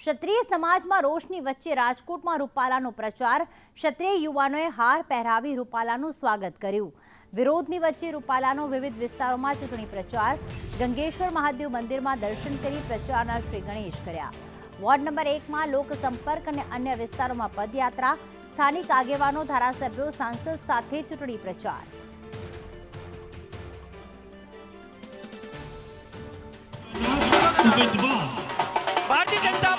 ક્ષત્રિય સમાજમાં રોષની વચ્ચે રાજકોટમાં રૂપાલાનો પ્રચાર. ક્ષત્રિય યુવાનોએ હાર પહેરાવી રૂપાલાનું સ્વાગત કર્યું. વિરોધની વચ્ચે રૂપાલાનો વિવિધ વિસ્તારોમાં ચૂંટણી પ્રચાર. ગંગેશ્વર મહાદેવ મંદિરમાં દર્શન કરી પ્રચારના શ્રી ગણેશ કર્યા. વોર્ડ નંબર એકમાં લોકસંપર્ક અને અન્ય વિસ્તારોમાં પદયાત્રા. સ્થાનિક આગેવાનો, ધારાસભ્યો, સાંસદ સાથે ચૂંટણી પ્રચાર. ભારતીય જનતા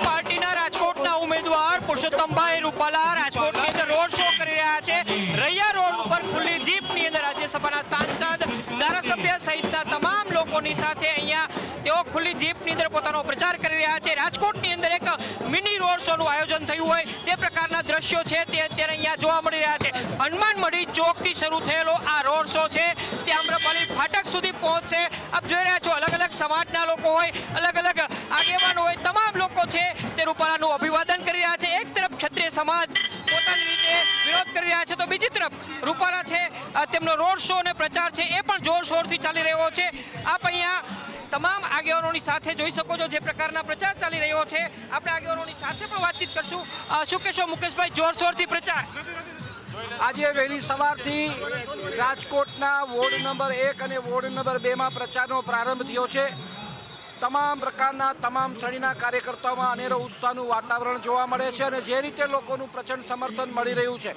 પુરુષોત્તમભાઈ રૂપાલા રાજકોટની અંદર રોડ શો કરી રહ્યા છે. રૈયા રોડ ઉપર ખુલ્લી જીપની અંદર રાજ્યસભાના સાંસદ, ધારાસભ્ય સહિતના તમામ લોકોની સાથે અહીંયા તેઓ ખુલ્લી જીપની અંદર પોતાનો પ્રચાર કરી રહ્યા છે. રાજકોટની અંદર એક મિની રોડ શોનું આયોજન થયું હોય તે પ્રકારના દ્રશ્યો છે તે અત્યારે અહીંયા જોવા મળી રહ્યા છે. હનુમાન મઢી ચોકથી શરૂ થયેલો આ રોડ શો છે. તે આમ્રપાલી ફાટક સુધી પહોંચશે. આપ જોઈ રહ્યા છો અલગ અલગ સમાજના લોકો હોય અલગ અલગ આગેવાનો હોય, તમામ લોકો છે તે રૂપાલાનું અભિવાદન સમાજ પોતાની રીતે વિરોધ કરી રહ્યા છે. તો બીજી તરફ રૂપાલા છે તેમનો રોડ શો અને પ્રચાર છે, એ પણ જોરશોરથી ચાલી રહ્યો છે. આપ અહીંયા તમામ આગેવાનોની સાથે જોઈ શકો છો જે પ્રકારના પ્રચાર ચાલી રહ્યો છે. આપણે આગેવાનોની સાથે પણ વાતચીત કરશું. શું કહેશો મુકેશભાઈ, જોરશોરથી પ્રચાર? આજે વહેલી સવારથી રાજકોટના વોર્ડ નંબર એક અને વોર્ડ નંબર બેમાં પ્રચારનો પ્રારંભ થયો છે. તમામ પ્રકારના તમામ શ્રેણીના કાર્યકર્તાઓમાં અનેરો ઉત્સાહનું વાતાવરણ જોવા મળે છે અને જે રીતે લોકોનું પ્રચંડ સમર્થન મળી રહ્યું છે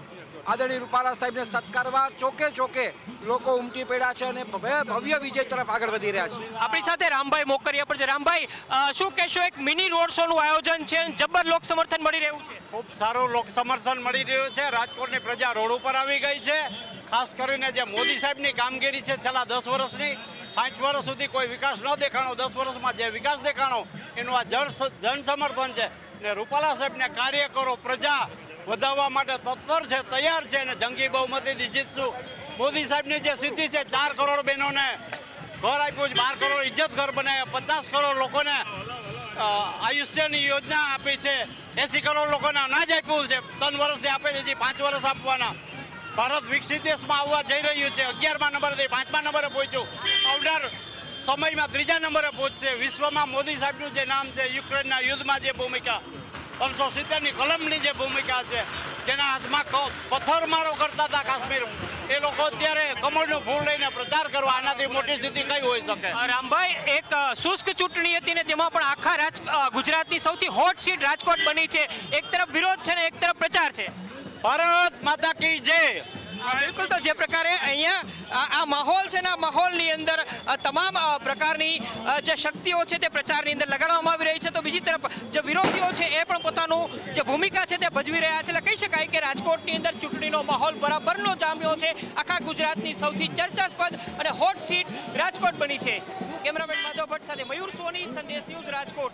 આદરણીય રૂપાલા સાહેબને સત્કારવા ચોકે ચોકે લોકો ઉમટી પડ્યા છે અને ભવ્ય ભવ્ય વિજય તરફ આગળ વધી રહ્યા છે. આપણી સાથે રામભાઈ મોકરિયા પણ છે. રામભાઈ શું કહેશો એક મિની રોડ શોનું આયોજન છે જબર લોક સમર્થન મળી રહ્યું છે? ખૂબ સારું લોક સમર્થન મળી રહ્યું છે. રાજકોટની પ્રજા રોડ ઉપર આવી ગઈ છે. ખાસ કરીને જે મોદી સાહેબની કામગીરી છે છેલ્લા દસ વર્ષની સાઠ વર્ષ સુધી કોઈ વિકાસ ન દેખાણો, દસ વર્ષમાં જે વિકાસ દેખાણો, એનું આ જન જન સમર્થન છે. ને રૂપાલા સાહેબને કાર્યકરો પ્રજા વધાવવા માટે તત્પર છે, તૈયાર છે અને જંગી બહુમતીથી જીતશું. મોદી સાહેબની જે સિદ્ધિ છે, ચાર કરોડ બહેનોને ઘર આપ્યું છે, બાર કરોડ ઇજ્જત ઘર બનાવ્યા, પચાસ કરોડ લોકોને આયુષ્યની યોજના આપી છે, એસી કરોડ લોકોને અનાજ આપ્યું છે, ત્રણ વર્ષથી આપે છે, હજી પાંચ વર્ષ આપવાના. ભારત વિકસિત દેશમાં આવવા જઈ રહ્યું છે. અગિયારમા નંબરથી પાંચમા નંબરે પહોંચ્યું. આવનાર સમયમાં ત્રીજા નંબરે પહોંચશે. વિશ્વમાં મોદી સાહેબનું જે નામ છે યુક્રેનના યુદ્ધમાં જે ભૂમિકા ત્રણસો સિત્તેરની કલમની જે ભૂમિકા છે જેના હાથમાં પથ્થરમારો કરતા હતા કાશ્મીર. એ લોકો અત્યારે કમળનું ફૂલ લઈને પ્રચાર કરવા આનાથી મોટી સ્થિતિ કઈ હોઈ શકે? રામભાઈ એક શુષ્ક ચૂંટણી હતી ને તેમાં પણ આખા રાજ ગુજરાતની સૌથી હોટ સીટ રાજકોટ બની છે. એક તરફ વિરોધ છે ને એક તરફ પ્રચાર છે. ભારત માતા કી જય. બિલકુલ, તો જે પ્રકારે અહીંયા આ- માહોલ છે ને, આ માહોલની અંદર તમામ પ્રકારની જે શક્તિઓ છે તે પ્રચારની અંદર લગાડવામાં આવી રહી છે. તો બીજી તરફ, જે વિરોધીઓ છે, એ પણ પોતાનું જે ભૂમિકા છે તે ભજવી રહ્યા છે. એટલે કહી શકાય કે રાજકોટની અંદર ચૂંટણીનો માહોલ બરાબરનો જામ્યો છે. આખા ગુજરાતની સૌથી ચર્ચાસ્પદ અને હોટ સીટ રાજકોટ બની છે. કેમેરામેન માધવ ભટ્ટ સાથે મયુર સોની, સંદેશ ન્યૂઝ રાજકોટ.